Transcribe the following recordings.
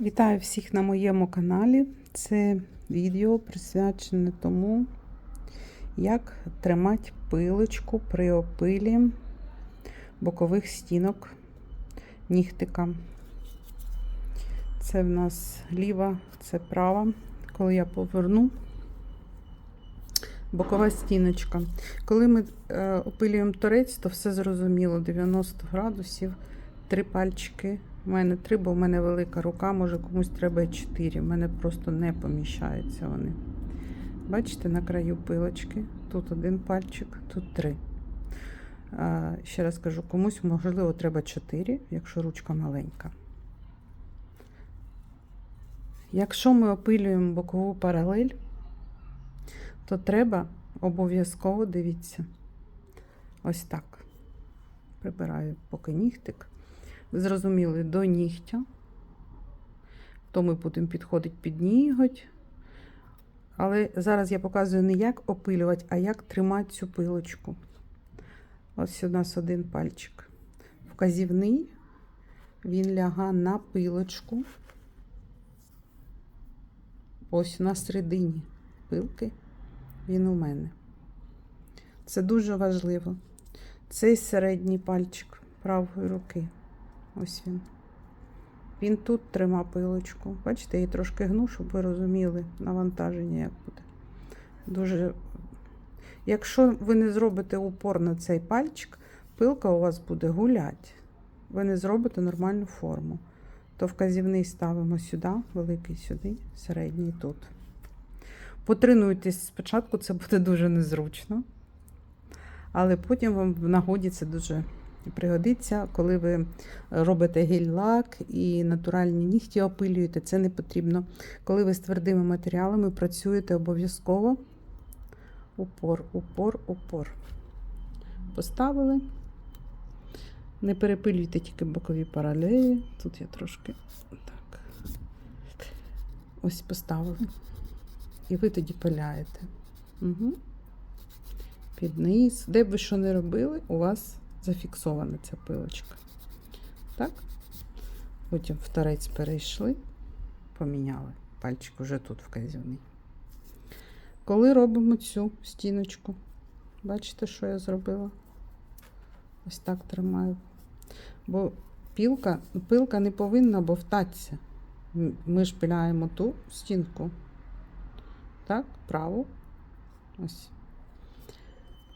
Вітаю всіх на моєму каналі. Це відео присвячене тому, як тримати пилочку при опилі бокових стінок нігтиком. Це в нас ліва, це права. Коли я поверну, бокова стіночка. Коли ми е, опилюємо торець, то все зрозуміло: 90 градусів, три пальчики. У мене три, бо в мене велика рука, може комусь треба чотири. У мене просто не поміщаються вони. Бачите, на краю пилочки. Тут один пальчик, тут три. Ще раз кажу, комусь, можливо, треба чотири, якщо ручка маленька. Якщо ми опилюємо бокову паралель, то треба обов'язково дивіться. Ось так. Прибираю поки нігтик. Ви зрозуміли, до нігтя. То ми будемо підходити під ніготь. Але зараз я показую не як опилювати, а як тримати цю пилочку. Ось у нас один пальчик. Вказівний, він ляга на пилочку. Ось на середині пилки він у мене. Це дуже важливо. Цей середній пальчик правої руки. Ось він. Він тут тримав пилочку. Бачите, я її трошки гну, щоб ви розуміли навантаження, як буде. Дуже. Якщо ви не зробите упор на цей пальчик, пилка у вас буде гуляти. Ви не зробите нормальну форму. То вказівний ставимо сюди, великий сюди, середній тут. Потренуйтесь спочатку, це буде дуже незручно. Але потім вам в нагоді це дуже пригодиться, коли ви робите гель-лак і натуральні нігті опилюєте, це не потрібно. Коли ви з твердими матеріалами працюєте обов'язково. Упор, упор, упор. Поставили. Не перепилюйте тільки бокові паралелі. Тут я трошки так. Ось поставили. І ви тоді пиляєте. Угу. Під низ. Де б ви що не робили, у вас зафіксована ця пилочка. Так? Потім в торець перейшли, поміняли. Пальчик уже тут вказівний. Коли робимо цю стіночку, бачите, що я зробила? Ось так тримаю. Бо пілка, пилка не повинна бовтатися. Ми ж пиляємо ту стінку. Так, праву. Ось.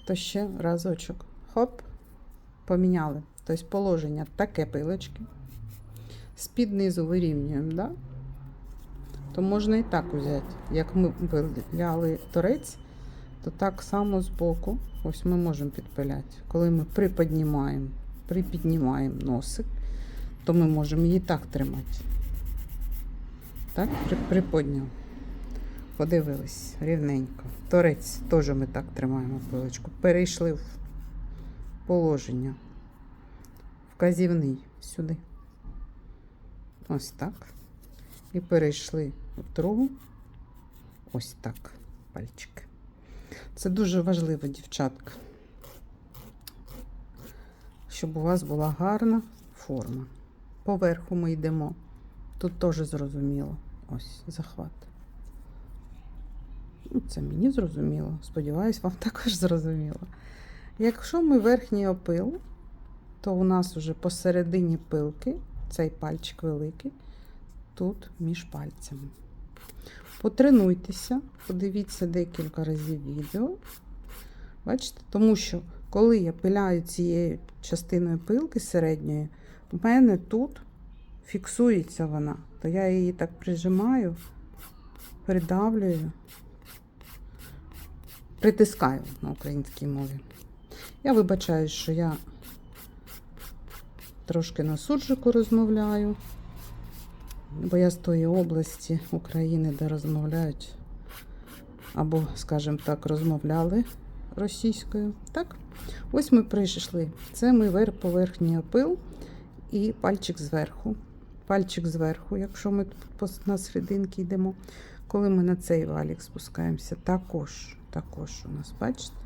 То ще разочок. Хоп, поміняли. Тобто положення таке пилочки. З-під низу вирівнюємо, да? то можна і так взяти. Як ми пиляли торець, то так само з боку, ось ми можемо підпиляти. Коли ми приподнімаємо, припіднімаємо носик, то ми можемо її так тримати. Так, приподняв. Подивились рівненько. Торець теж ми так тримаємо пилочку. Перейшли в положення. Вказівний сюди. Ось так. І перейшли в другу. Ось так. Пальчики. Це дуже важливо, дівчатка. Щоб у вас була гарна форма. Поверху ми йдемо. Тут теж зрозуміло. Ось захват. Ну, Це мені зрозуміло. Сподіваюсь, вам також зрозуміло. Якщо ми верхній опил, то у нас вже посередині пилки, цей пальчик великий, тут між пальцями. Потренуйтеся, подивіться декілька разів відео. Бачите? Тому що, коли я пиляю цією частиною пилки середньої, у мене тут фіксується вона, то я її так прижимаю, придавлюю, притискаю на українській мові. Я вибачаю, що я трошки на суржику розмовляю, бо я з тої області України, де розмовляють, або, скажімо так, розмовляли російською. Так, ось ми прийшли. Це ми верх поверхній опил і пальчик зверху. Пальчик зверху, якщо ми тут на серединки йдемо, коли ми на цей валік спускаємося, також, також у нас, бачите?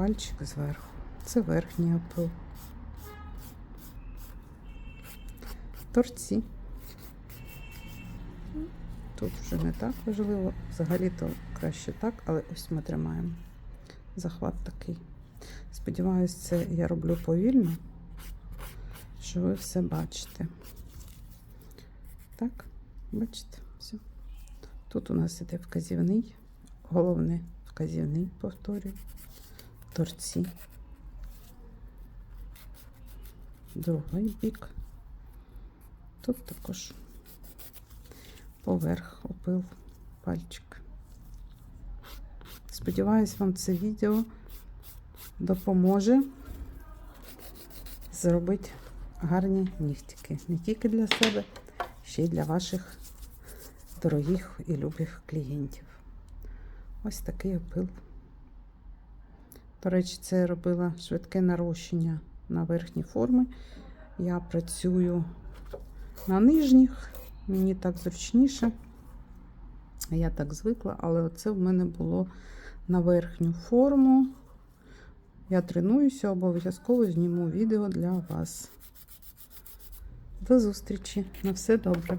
Пальчик зверху. Це верхній опил. Торці. Тут вже не так важливо. Взагалі-то краще так, але ось ми тримаємо. Захват такий. Сподіваюсь, це я роблю повільно, що ви все бачите. Так, бачите, все. Тут у нас іде вказівний, головне вказівний, повторюю, торці. Другий бік. Тут також поверх опил пальчик. Сподіваюсь, вам це відео допоможе зробити гарні нігтики. Не тільки для себе, ще й для ваших дорогих і любих клієнтів. Ось такий опил. До речі, це я робила швидке нарощення на верхні форми. Я працюю на нижніх, мені так зручніше. Я так звикла, але оце в мене було на верхню форму. Я тренуюся, обов'язково зніму відео для вас. До зустрічі! На все добре!